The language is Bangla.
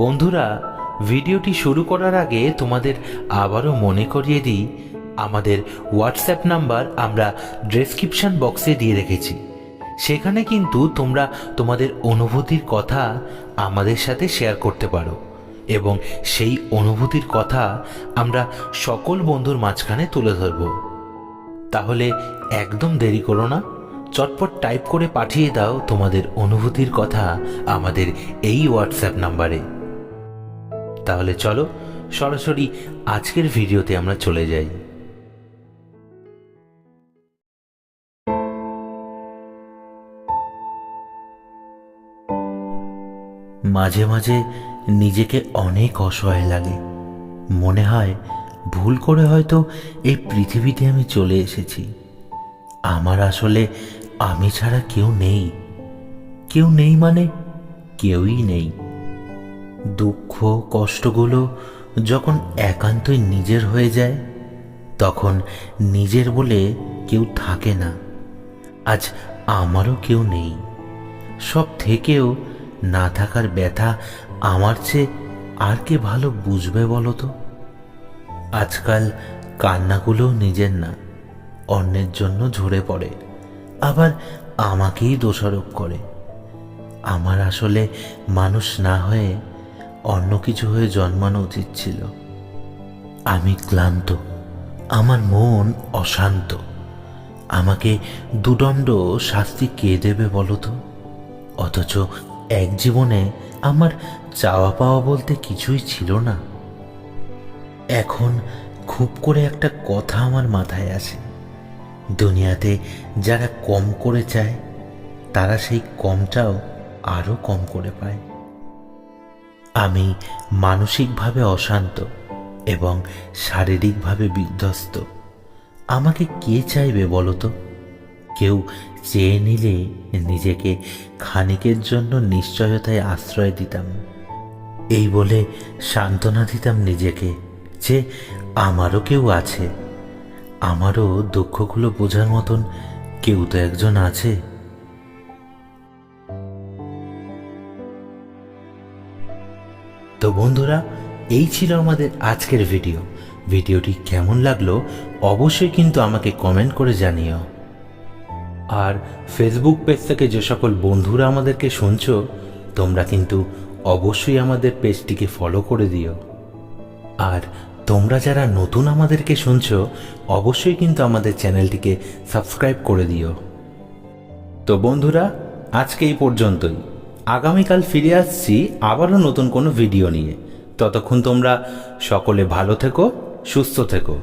বন্ধুরা, ভিডিওটি শুরু করার আগে তোমাদের আবারও মনে করিয়ে দিই, আমাদের হোয়াটসঅ্যাপ নাম্বার আমরা ডেসক্রিপশন বক্সে দিয়ে রেখেছি। সেখানে কিন্তু তোমরা তোমাদের অনুভূতির কথা আমাদের সাথে শেয়ার করতে পারো এবং সেই অনুভূতির কথা আমরা সকল বন্ধুর মাঝখানে তুলে ধরব। তাহলে একদম দেরি করো না, চটপট টাইপ করে পাঠিয়ে দাও তোমাদের অনুভূতির কথা আমাদের এই হোয়াটসঅ্যাপ নাম্বারে। তাহলে চলো সরাসরি আজকের ভিডিওতে আমরা চলে যাই। মাঝে মাঝে নিজেকে অনেক অসহায় লাগে। মনে হয় ভুল করে হয়তো এই পৃথিবীতে আমি চলে এসেছি। আমার আসলে আমি ছাড়া কেউ নেই। কেউ নেই মানে কেউই নেই। দুঃখ, কষ্টগুলো যখন একান্তই নিজের হয়ে যায়, তখন নিজের বলে কেউ থাকে না। আজ আমারও কেউ নেই। সব থেকেও না থাকার ব্যথা আমার চেয়ে আর কে ভালো বুঝবে বলো তো? আজকাল কান্নাগুলো নিজের না, অন্যের জন্য ঝরে পড়ে, আবার আমাকেই দোষারোপ করে। আমার আসলে মানুষ না হয়ে অন্য কিছু হয়ে জন্মানো উচিত ছিল। আমি ক্লান্ত, আমার মন অশান্ত। আমাকে দুদণ্ড শাস্তি কে দেবে বলো তো? অথচ এক জীবনে আমার চাওয়া পাওয়া বলতে কিছুই ছিল না। এখন খুব করে একটা কথা আমার মাথায় আসে। দুনিয়াতে যারা কম করে চায়, তারা সেই কমটাও আরও কম করে পায়। আমি মানসিকভাবে অশান্ত এবং শারীরিকভাবে বিধ্বস্ত। আমাকে কে চাইবে বলো তো? কেউ চেয়ে নিলে নিজেকে খানিকের জন্য নিশ্চয়তায় আশ্রয় দিতাম। এই বলে সান্ত্বনা দিতাম নিজেকে যে আমারও কেউ আছে। আমারও দুঃখগুলো বোঝার মতন কেউ তো একজন আছে। তো বন্ধুরা, এই ছিল আমাদের আজকের ভিডিও। ভিডিওটি কেমন লাগল অবশ্যই কিন্তু আমাকে কমেন্ট করে জানিও। আর ফেসবুক পেজ থেকে যে সকল বন্ধুরা আমাদেরকে শুনছ, তোমরা কিন্তু অবশ্যই আমাদের পেজটিকে ফলো করে দিও। আর তোমরা যারা নতুন আমাদেরকে শুনছো, অবশ্যই কিন্তু আমাদের চ্যানেলটিকে সাবস্ক্রাইব করে দিও। তো বন্ধুরা, আজকে এই পর্যন্তই। আগামীকাল ফিরে আসছি আবারও নতুন কোনো ভিডিও নিয়ে। ততক্ষণ তোমরা সকলে ভালো থেকো, সুস্থ থেকো।